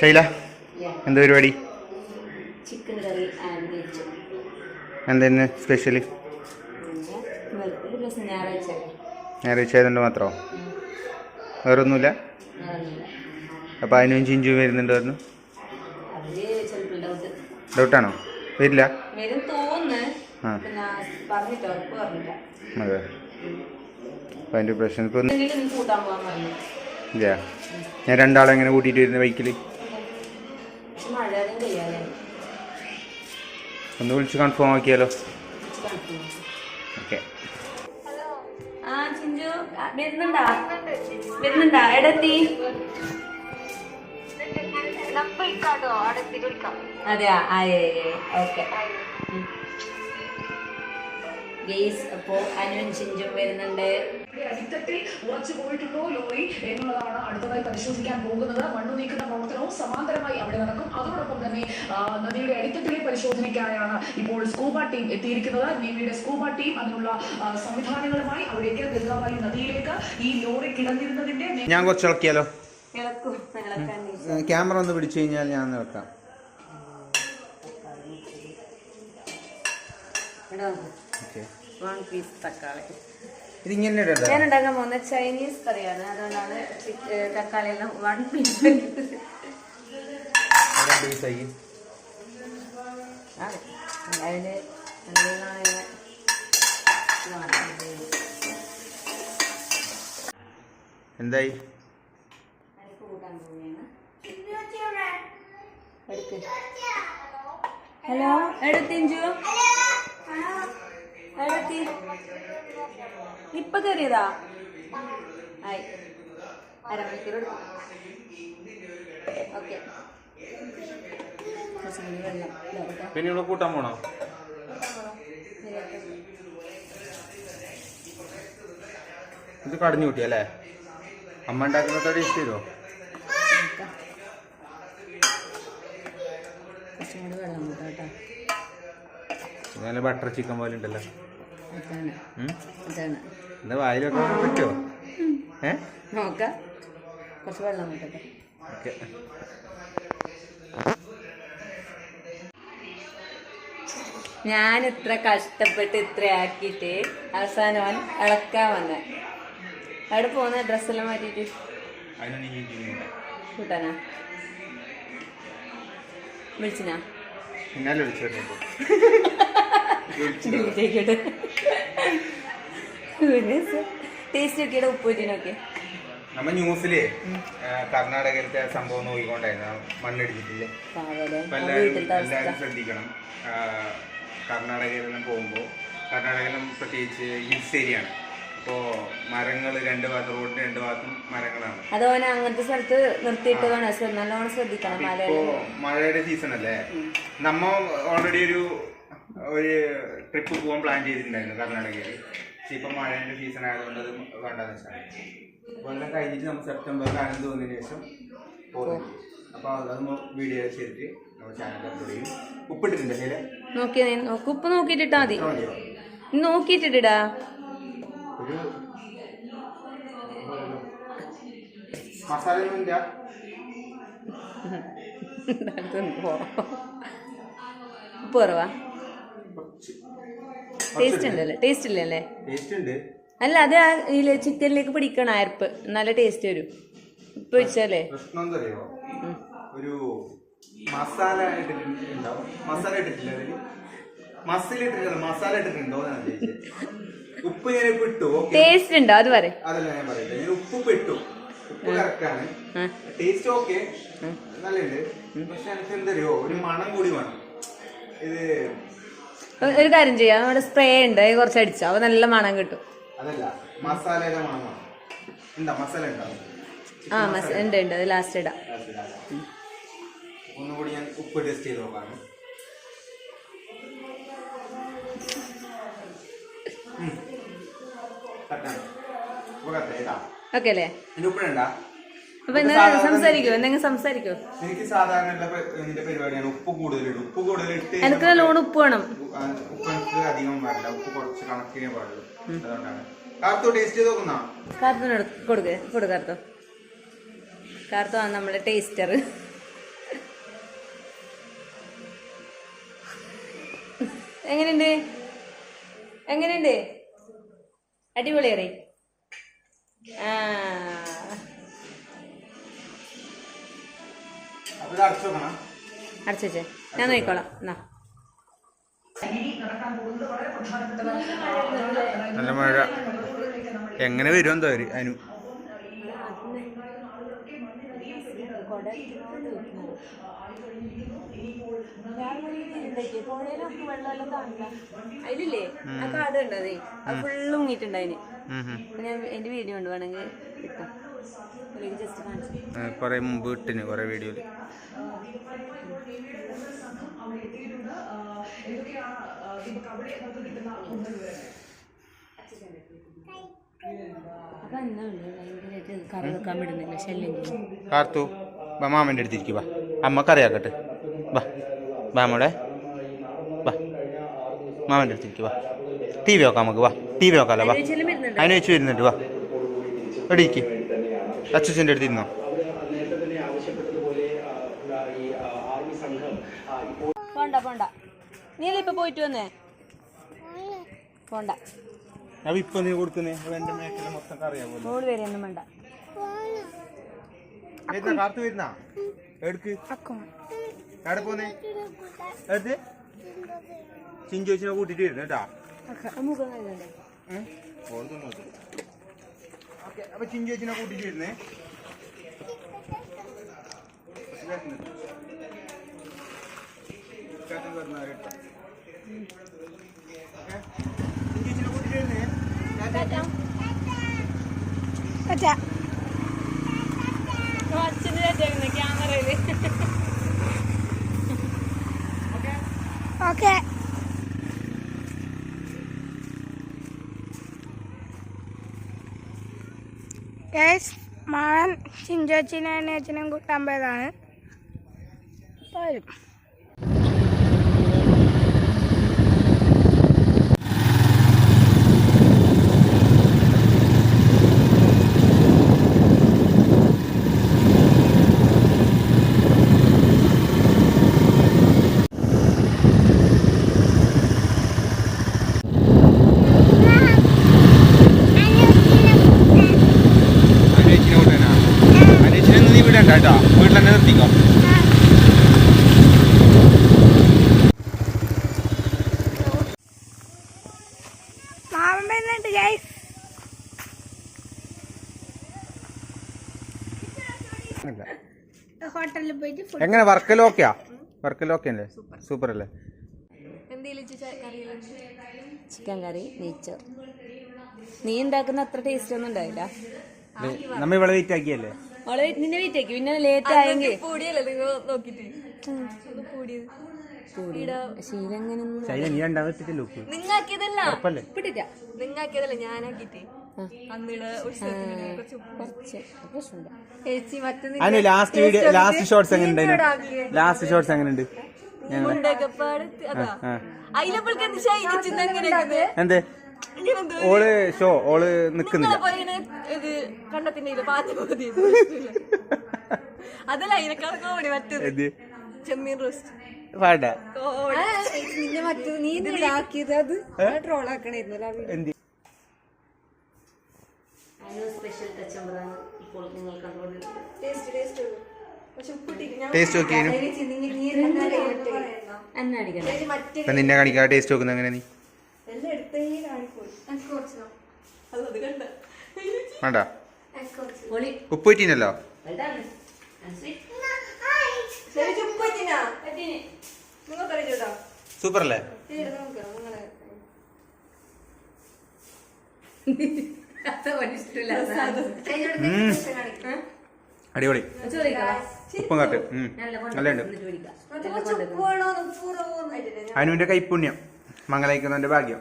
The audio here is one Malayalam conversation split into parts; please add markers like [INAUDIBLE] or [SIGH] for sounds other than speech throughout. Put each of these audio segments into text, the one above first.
ശൈല എന്താ പരിപാടി? ചിക്കൻ കറി എന്തായിരുന്നു ദിവസം ഞായറാഴ്ച ആയതുകൊണ്ട് മാത്രമോ വേറെ ഒന്നുമില്ല വേറൊന്നുമില്ല. അപ്പോൾ അതിനും ചിഞ്ചു വരുന്നുണ്ടായിരുന്നു ഡൗട്ടാണോ? വരില്ല? അതെ. അപ്പം അതിന്റെ പ്രശ്നം ഇല്ല. ഞാൻ രണ്ടാളെ എങ്ങനെ കൂട്ടിയിട്ട് വരുന്ന ബൈക്കിൽ മഴ അതും ഒന്ന് വിളിച്ച് കൺഫേം ആക്കിയാലോ? ഓക്കെ. ആ ചിഞ്ചു വരുന്നുണ്ടാ? വരുന്നുണ്ടാ? എടത്തി അതെയാ? ആയേ. ഓക്കെ ഗെയ്സ് അപ്പോ അനുവൻ ചിഞ്ചും വരുന്നുണ്ട്. അടിത്തട്ടിൽ ഉറച്ചു പോയിട്ടുണ്ടോ ലോറി എന്നുള്ളതാണ് അടുത്തതായി പരിശോധിക്കാൻ പോകുന്നത്. മണ്ണു നീക്കുന്ന പ്രവർത്തനവും സമാന്തരമായി അവിടെ നടക്കും. അതോടൊപ്പം തന്നെ നദിയുടെ അടിത്തട്ടിലെ പരിശോധനയ്ക്കായാണ് ഇപ്പോൾ സ്കൂബ ടീം എത്തിയിരിക്കുന്നത്. നേവിയുടെ സ്കൂബ ടീം അതിനുള്ള സംവിധാനങ്ങളുമായി അവിടേക്ക് ഗംഗാവാലി നദിയിലേക്ക് ഈ ലോറി കിടന്നിരുന്നതിന്റെ ഞാൻ കുറച്ച് ഇളക്കിയാലോ? ക്യാമറ ഒന്ന് പിടിച്ചു കഴിഞ്ഞാൽ ഞാൻ ഇളക്കാം. ഓക്കെ. വൺ പീസ് തക്കാളി. ഇതിങ്ങനെ ഞാൻ ഉണ്ടാക്കാൻ പോകുന്ന ചൈനീസ് കറിയാണ്. അതുകൊണ്ടാണ് ചിക്ക്- തക്കാളി എല്ലാം വൺ പീസ്. എന്തായി. ഹലോ എടുത്തിഞ്ചു എടുത്തി ഇപ്പൊ കയറിയതാ ആയി. അരമണിക്കൂർ ഓക്കെ. പിന്നെ ഇവിടെ കൂട്ടാൻ പോണോ. ഇത് കടഞ്ഞു കൂട്ടിയല്ലേ അമ്മ ഉണ്ടാക്കുന്ന ടേസ്റ്റ് തരുമോ കൂട്ടാം നല്ല ബട്ടർ ചിക്കൻ പോലെ ഉണ്ടല്ലോ. എന്താ വായിലൊക്കെ പറ്റുമോ ഏ? നോക്കാം. കുറച്ച് വെള്ളം കിട്ടട്ടെ ഓക്കെ. ഞാൻ ഇത്ര കഷ്ടപ്പെട്ട് ഇത്ര ആക്കിയിട്ട് അവസാനം അവൻ ഇളക്കാൻ വന്നെ. അവിടെ പോകുന്ന ഡ്രസ്സെല്ലാം മാറ്റിട്ട് കൂട്ടാനാ? വിളിച്ചിനാ? പിന്നാലെ [LAUGHS] വിളിച്ചു ടേസ്റ്റ് നോക്കിയുടെ ഉപ്പ് കൂട്ടിനൊക്കെ നമ്മ ന്യൂസിൽ കർണാടകയിലത്തെ സംഭവം നോക്കിക്കൊണ്ടായിരുന്നു. മണ്ണിടിച്ചിട്ടില്ലേ? എല്ലാവരും ശ്രദ്ധിക്കണം. കർണാടകയിലെല്ലാം പോകുമ്പോൾ കർണാടകയിലും പ്രത്യേകിച്ച് ഹിൽസ് ഏരിയ ആണ് അപ്പോ മരങ്ങൾ രണ്ട് ഭാഗത്ത് റോഡിന്റെ രണ്ട് ഭാഗത്തും മരങ്ങളാണ്. അതോനെ അങ്ങനത്തെ സ്ഥലത്ത് നിർത്തിയിട്ടതാണ്. വേണം നല്ലോണം ശ്രദ്ധിക്കണം മഴയുടെ സീസൺ അല്ലേ? നമ്മ ഓൾറെഡി ഒരു ഒരു ട്രിപ്പ് പോകാൻ പ്ലാൻ ചെയ്തിട്ടുണ്ടായിരുന്നു കർണാടകയിൽ. പക്ഷെ ഇപ്പം മഴയുടെ സീസൺ ആയതുകൊണ്ട് അത് വേണ്ടെന്ന് വെച്ചാൽ അപ്പോൾ എല്ലാം കഴിഞ്ഞിട്ട് നമ്മൾ സെപ്റ്റംബർ കാലം തോന്നിയതിന് ശേഷം പോകും അപ്പോൾ അത് വീഡിയോ ചെയ്തിട്ട് നമ്മുടെ ചാനൽ അപ്ലോഡ് ചെയ്യും. ഉപ്പിട്ടിട്ടുണ്ട് ശരി നോക്കി നീ നോക്ക്. ഉപ്പ് നോക്കിയിട്ടിട്ടാ മതി. നോക്കിയിട്ടിടാ മസാല ഒന്നും ഇല്ല. [LAUGHS] ഉപ്പ് കുറവാ. ടേസ്റ്റ് ഉണ്ടല്ലേ? ടേസ്റ്റ് ഇല്ലല്ലേ അല്ല? അത് ഇതിൽ ചിക്കനിലേക്ക് പിടിക്കണം അയർപ്പ് നല്ല ടേസ്റ്റ് വരും. ഇപ്പൊ വെച്ചാലേ. ഒരു മസാല ഇട്ടിട്ടുണ്ടാവും. മസാല ഇട്ടിട്ടില്ല മസാല ഇട്ടിട്ടില്ല മസാല ഇട്ടിട്ടുണ്ടോ ഉപ്പ് ഞാൻ ഇപ്പൊ ഇട്ടു? ഓക്കെ ടേസ്റ്റ് ഉണ്ടോ? അത് പറ അതല്ല ഞാൻ പറയുന്നത് ഞാൻ ഉപ്പ് ഇപ്പൊ ഇട്ടു. ഉപ്പ്. ടേസ്റ്റ് ഓക്കെ നല്ലുണ്ട് പക്ഷെ എനിക്ക് എന്തറിയോ? ഒരു മണം കൂടി വേണം. ഇത് ഒരു കാര്യം ചെയ്യാം. നമ്മുടെ സ്പ്രേ ഉണ്ട്. അത് കുറച്ച് അടിച്ചു. അപ്പൊ നല്ല മണം കിട്ടും. മസാല ആ മസ് ഉണ്ട് ഉണ്ട്. അത് ലാസ്റ്റ് ഇടാം. ഒന്നുകൂടി ഞാൻ ഉപ്പ് ടെസ്റ്റ് ചെയ്ത് നോക്കാം ഓക്കെ അല്ലേ? ഉപ്പിടണ്ട. അപ്പൊ എന്തെങ്കിലും സംസാരിക്കോ? എന്തെങ്കിലും സംസാരിക്കോ? എനിക്ക് സാധാരണ ഇതിന്റെ പരിപാടിയാണ് ഉപ്പ് കൂടുതലിടും ഉപ്പ് കൂടുതലിട്ട് എനിക്ക് നല്ലോണം ഉപ്പ് വേണം. ഉപ്പ് എനിക്ക് അധികം പാടില്ല ഉപ്പ് കുറച്ച് കണക്കിനെ പാടുള്ളൂ. അതുകൊണ്ടാണ്. കാർത്തു ടേസ്റ്റ് ചെയ്ത് നോക്കുന്ന? കാർത്തുന് കൊടുക്ക്. കൊടു കാർത്തോ. കാർത്തു ആണ് നമ്മുടെ ടേസ്റ്റർ എങ്ങനെയുണ്ട്? എങ്ങനെയുണ്ട്? അടിപൊളിയറി ആ. അടച്ചു വെച്ചേ. ഞാൻ നോക്കിക്കോളാം. എന്നാ. നല്ല മഴ. എങ്ങനെ വരും എന്തോ അവർ? അനു. അതിലില്ലേ? ആ കാട് കണ്ടതേ അത്? ഫുള്ള് മുങ്ങിയിട്ടുണ്ടായിന് ഉം. ഞാൻ എന്റെ വീഡിയോ ഉണ്ട് വേണമെങ്കിൽ കിട്ടും കുറെ മുമ്പ് ഇട്ടിന് കുറെ വീഡിയോയിൽ കാർത്തു ബാ മാമന്റെ അടുത്തിരിക്കും അമ്മ അമ്മക്കറിയാക്കട്ടെ. ബാ ബാ മോളെ. ബാ മാമന്റെ അടുത്തിരിക്കും ബാ ടി വി നോക്കാം നമുക്ക് വാ. ടി വി നോക്കാമല്ലോ വാ. അതിനു വെച്ച് വരുന്നുണ്ട്? വാ. എവിടെ ഇരിക്കും അച്ഛന്റെ അടുത്ത് ഇരുന്നോ പോണ്ട. പോണ്ട ഇപ്പൊ പോയിട്ട് വന്നേ? പോണ്ട. ഇപ്പൊ നീ കൊടുക്കുന്നേ? എന്റെ മേഖല മൊത്തം അറിയാമോ മോൾ വരെയൊന്നും വേണ്ട. വരുന്ന കാത്തു വരുന്ന? എടുക്ക്. എവിടെ പോന്നേ? എടുത്ത്. ചിഞ്ചോച്ചിനെ കൂട്ടിട്ട് വരുന്നു കേട്ടാ. മുഖം കഴുകണ്ടേ? ഓക്കെ അപ്പൊ ചിഞ്ചോച്ചിനെ കൂട്ടിട്ട് വരുന്നേ ചേട്ടൻ കൂട്ടിട്ട് വരുന്നേ ക്യാമറയിൽ. ഓക്കെ. ചിഞ്ചോച്ചിനെ അച്ഛനും കൂട്ടാൻ പോയതാണ്. വരും അനുവേച്ചിനെ കൂട്ടാനാ അനുവേച്ചിനെ നീ വിടണ്ട കേട്ടോ വീട്ടിൽ തന്നെ നിർത്തിക്കോ. ഹോട്ടലിൽ പോയിട്ട് എങ്ങനെ വർക്കലോക്കെയാ വർക്കലോക്കെ അല്ലേ? സൂപ്പർ അല്ലേ? ചിക്കൻ കറി നെയ്ച്ചോർ നീ ഉണ്ടാക്കുന്ന അത്ര ടേസ്റ്റ് ഒന്നും ഉണ്ടായില്ല. നമ്മ ഇവിടെ വെയിറ്റ് ആക്കിയല്ലേ? അവൾ നിന്നെ വീട്ടേക്ക് പിന്നെ ലേറ്റ് ആയെങ്കിൽ ശീലം നീ നിങ്ങാക്കിയതല്ല നിങ്ങാക്കിയതല്ല ഞാനാക്കിട്ടേ ലാസ്റ്റ് വീഡിയോ ലാസ്റ്റ് ഷോർട്സ് എങ്ങനെ ഉണ്ടായിരുന്നു ലാസ്റ്റ് ഷോർട്സ് എങ്ങനെ ഉണ്ട് എന്തേ? ഓൾ ഷോ ഓൾ നിക്കുന്നില്ല. ഇങ്ങനെ ഇത് കണ്ടത്തിന്റെ [LAUGHS] ഇതിൽ പാത്തി മതി അതല്ല അതിനേക്കാൾ കോമഡി മറ്റേത്. ചെമ്മീൻ റോസ്റ്റ് നിന്നെ നീ അത്? എന്ത്? സ്പെഷ്യൽ കച്ചമ്പറാണ് ഇപ്പോൾ നിങ്ങൾ കണ്ടുകൊണ്ടിരിക്കുന്നത്. ടേസ്റ്റ് ടേസ്റ്റ് ടേസ്റ്റ് നിന്നെ കാണിക്കാ ടേസ്റ്റ് നോക്കുന്ന എങ്ങനെ നീ? വേണ്ട. ഉപ്പ് പറ്റീനല്ലോ സൂപ്പർ അല്ലേ. അടിപൊളി. ഉപ്പും കാട്ട്. ഉം. നല്ലുണ്ട് അനുവിന്റെ കൈപ്പുണ്യം. മംഗലയിക്കുന്നതിന്റെ ഭാഗ്യം.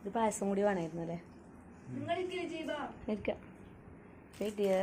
ഒരു പായസം കൂടി വേണമായിരുന്നു അല്ലേ? ഇരിക്കാം. വെയിറ്റ് ചെയ്യാ